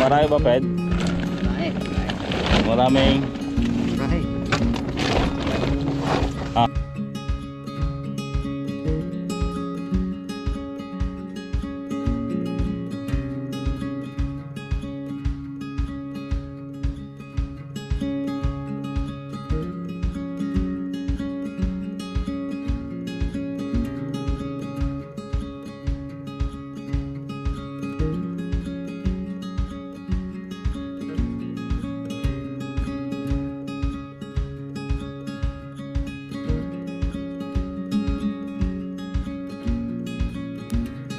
Marami ba, Ped? Marami. Maraming... Marami.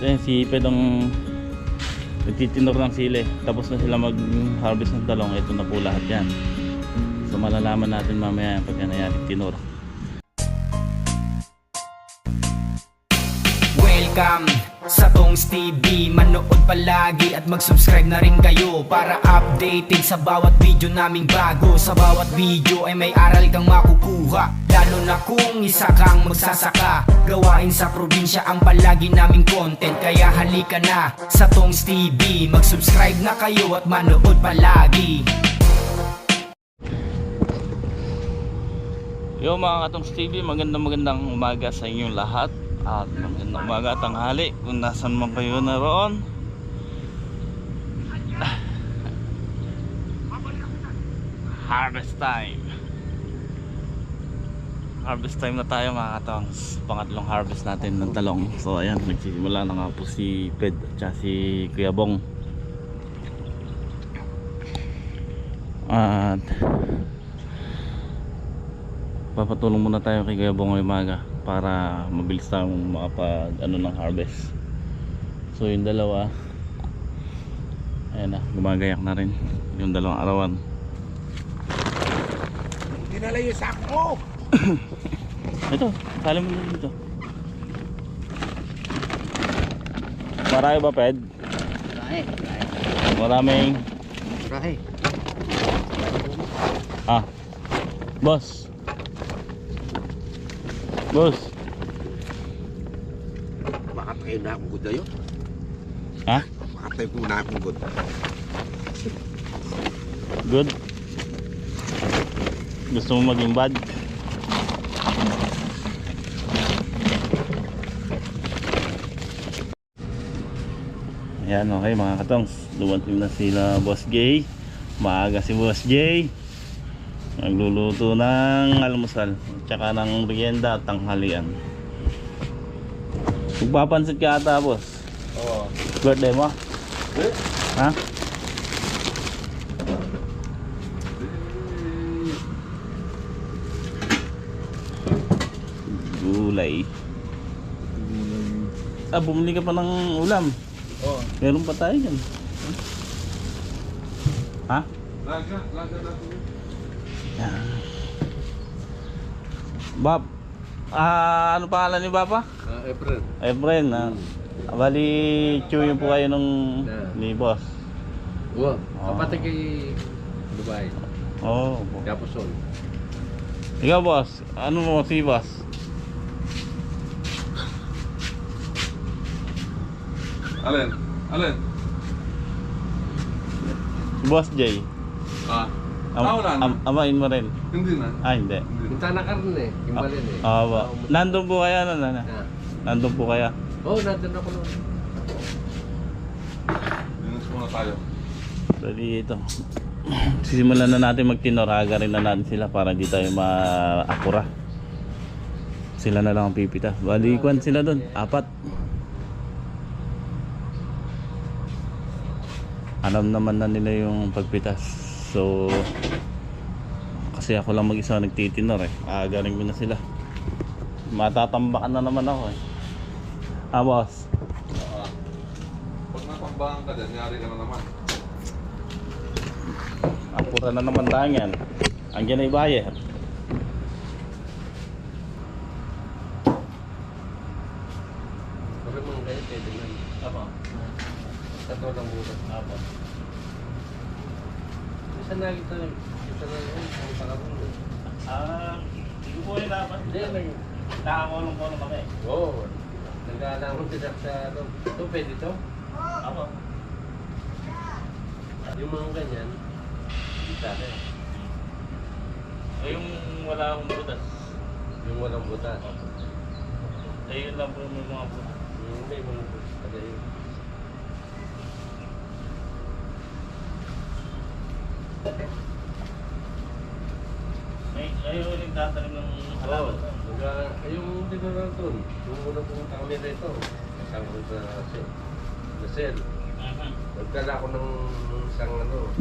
Ayan, si Ped ang nagtitinor ng sili. Tapos na sila mag-harvest ng talong. Ito na po lahat yan. So malalaman natin mamaya yan pagka nangyari tinor. Welcome sa Tongs TV Manood palagi at mag-subscribe na rin kayo Para updated sa bawat video naming bago. Sa bawat video ay may aral kang makukuha Lalo na kung isa kang magsasaka. Gawain sa probinsya ang palagi naming content Kaya halika na sa Tongs TV Mag-subscribe na kayo at manood palagi. Yo mga katong TV, magandang magandang umaga sa inyong lahat at magandang umaga tanghali kung nasan man kayo naroon. Harvest time. Harvest time na tayo mga katong pangatlong harvest natin ng talong. So ayan, nagsisimula na nga po si Ped at si Kuya Bong. At papatulong muna tayo kay Kuya Bongoy Maga para mabilis tayong makapag ano ng harvest so yung dalawa ayan na gumagayak na rin yung dalawang arawan Dinala yung sack mo. ito sali mo na dito marami ba Ped? Marami. maraming Marami. ah boss boss Makatayo na akong good yun. ha? Makatayo ko na akong good. good gusto mo maging bad? Ayan okay mga katongs Dumating na sila Boss Jay Maaga si Boss Jay Nagluluto ng almusal Tsaka ng merienda at tanghalian Magpapansit ka ata boss Oo. Birthday mo? Eh? Ha? Gulay. Ah, bumili ka pa ng ulam. Oo. Meron pa tayo dyan. Ha? Laga, laga na ako. Yan. Bab, ah, ano pangalan ni Papa? Ah, April. Efren, ah. Bali, chew po kayo nung Yeah. ni boss. Wow. Ah. Kapatid kay Dubai. Oh, Kapusol. ikaw boss, ano mo si boss? Alin? Alin? Si Boss Jay. Ah. Ah, wala na. am, amain mo rin. Hindi na. Ah, hindi. Punta na ka rin eh. Kimbalin eh. Ah, ba. Nandun po kaya ano na? Ah. Nandun po kaya. Oo, oh, nandun ako noon. Dinis muna tayo. Bali ito. Sisimulan na natin magtinoraga rin na natin sila para hindi tayo maakura. Sila na lang ang pipita. Bali, kwan sila doon. Apat. Alam naman na nila yung pagpitas. So, kasi ako lang mag-isa nagtitinor eh. Aagaling ko na sila. Matatambakan na naman ako eh. Ah, boss. Ah. Pag natambahan ka dyan, yari ka na naman. Apura na naman. Andiyan na yung buyer. Pero mga kayo, pwede na. Apa? Tatlo lang bukas. Apa? Isa na kita lang. Isa na lang. Ang pakabong doon. Ah, hindi ko po yung dapat. Hindi, may... Nakakulong-kulong kami. Oo. Nag-aalangon sila sa... ano. Ito, pwede to? Apa? Yung mga ganyan, hindi sana eh. Eh, yung wala akong butas. Yung walang butas. Eh, yun lang po yung mga butas. Yung may mga butas talaga yun. May, ayaw yung tatanim ng halaman. Naga, yung tinanong doon, yung unang pumunta kami rito, kasama ko sa. Nagdala ako ng isang ano,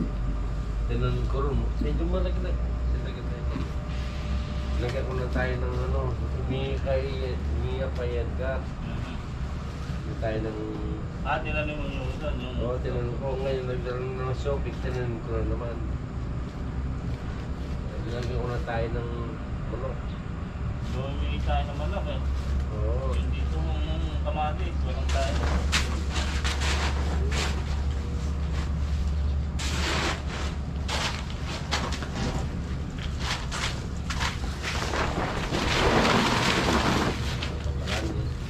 tinanong ko rin, medyo malaki na. Silagyan na ito. Lagyan ko na tayo ng ano, umikay, umiyapayad ka. Hindi tayo ng... Ah, tinanim mo yung doon. Yung... Oo, tinanong ko ngayon, nagdala ng shopping, tinanong ko na naman. Lagyan ko na tayo ng ano. Bumili tayo ng manok eh. Oo. Yung dito yung kamatis, walang tayo. Marami.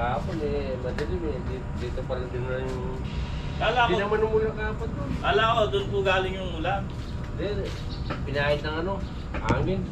Kahapon eh, madilim eh. Dito, dito pala din na yung... Kala Hindi ko, naman umulan kahapon doon. kala ko doon po galing yung ulan. Hindi, pinahit ng ano, hangin.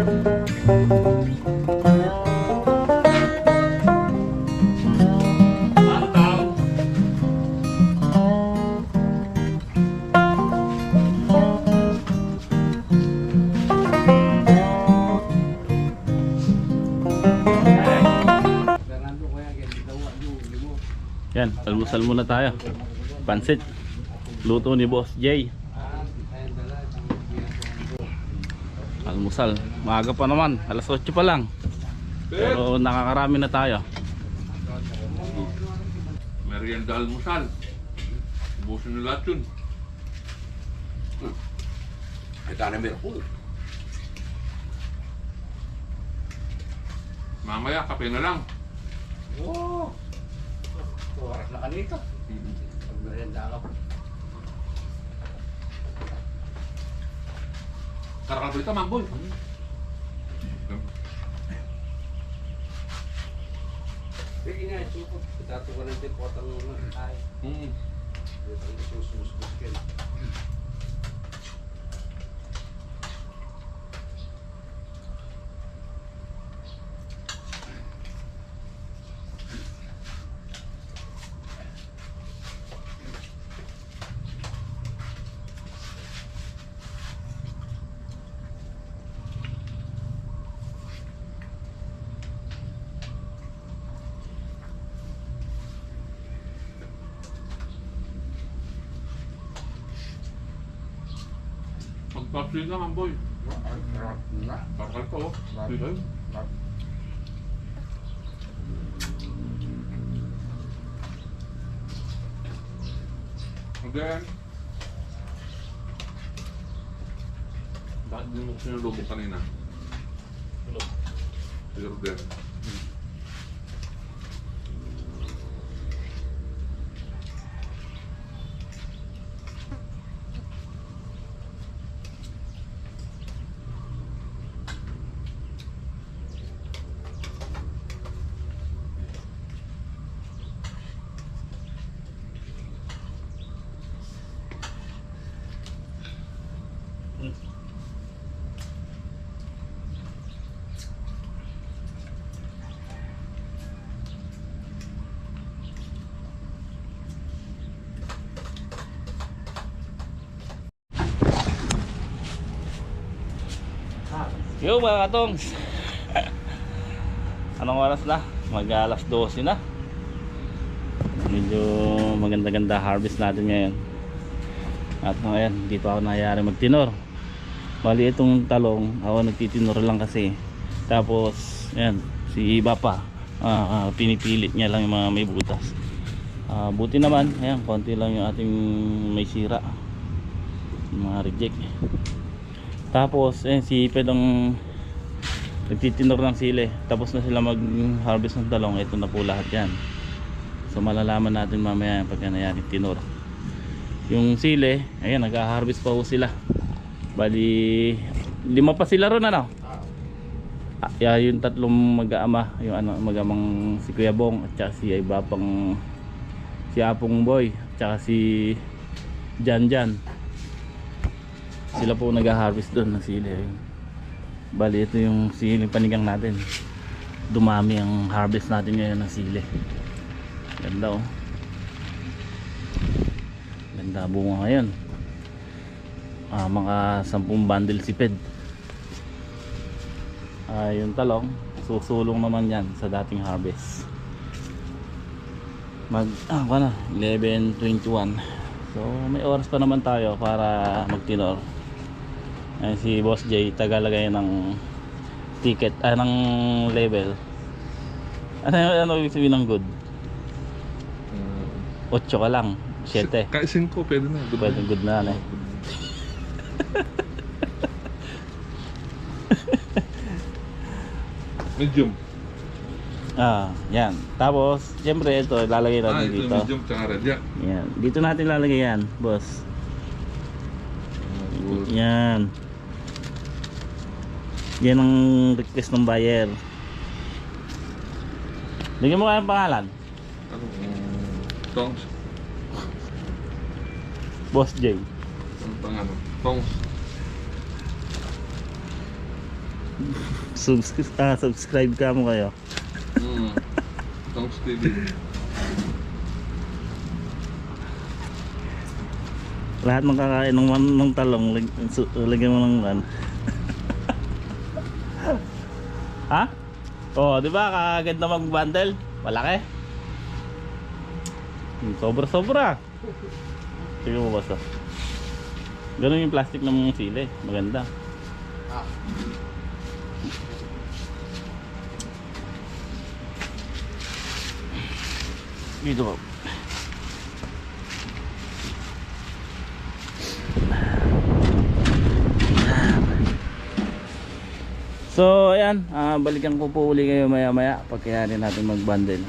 Yan, almusal muna tayo. Pansit. Luto ni Boss Jay. Almusal. Maaga pa naman. Alas 8 pa lang. Pero nakakarami na tayo. Merienda almusal. Ubusin na lahat yun. Ito na meron ko. Mamaya, kape na lang. Oo. Oras na kanito. Pag merienda ako. Karakalito, mamboy. Sige nga, suko. Itato ko ng tipotang ay. Mm. Susumus-mus ka. Magpapsin na, mamboy. Na. Bakal ko. Sige. And then, bakit din mo sinulubog kanina? Pero din. Yo mga katongs. Anong oras na? Mag alas 12 na. Medyo maganda-ganda harvest natin ngayon. At ngayon dito ako nangyayari magtinor. Bali itong talong Ako nagtitinor lang kasi. Tapos yan Si iba pa. Ah, ah, Pinipilit niya lang yung mga may butas. Ah, Buti naman Ayan konti lang yung ating may sira. Mga reject tapos, eh, si Iped ang nagtitinor ng sili. Tapos na sila mag-harvest ng talong. Ito na po lahat yan. So, malalaman natin mamaya pagka nangyari tinor. Yung sile, ayan, nag-harvest pa ho sila. Bali, lima pa sila ron ano? Ah, yeah, yung tatlong mag-aama, yung ano, mag-amang si Kuya Bong at saka si iba pang si Apong Boy at saka si Jan Jan. Sila po nag-harvest doon ng sili. Bali, ito yung sili panigang natin. Dumami ang harvest natin ngayon ng sili. Ganda oh. Ganda bunga ngayon. Ah, mga 10 bundle siped. Ah, yung talong, susulong naman yan sa dating harvest. Mag, ah, na, 11.21. So, may oras pa naman tayo para magtinor. Ayan si Boss J, tagalagay ng ticket, ah, ng level. Ano, ano ibig sabihin ng good? 8 ka lang, 7. Kahit 5, pwede na. Good Pwede good na ano eh. Medium. Ah, yan. Tapos, siyempre ito, lalagay Ah, natin ito dito. medium tsaka red. Yeah. Yan. Dito natin lalagay yan, boss. Good. Yan. Yan ang request ng buyer. Bigyan mo kaya ang pangalan. Ano? um, Tongs. Boss J. Ano pang ano? Tongs. Subscribe, ah, subscribe ka mo kayo. Mm. Tongs TV. Lahat ng kakain ng, ng talong, lag, lagyan mo ng lan. Ha? Oh, di ba? Kaganda mag-bundle. Malaki. Hmm, Sobra-sobra. Tingnan mo ba sa? Ganun yung plastic ng mga sili. Maganda. Dito ba? So ayan, ah, balikan ko po uli kayo maya maya pagkayanin natin mag bundle.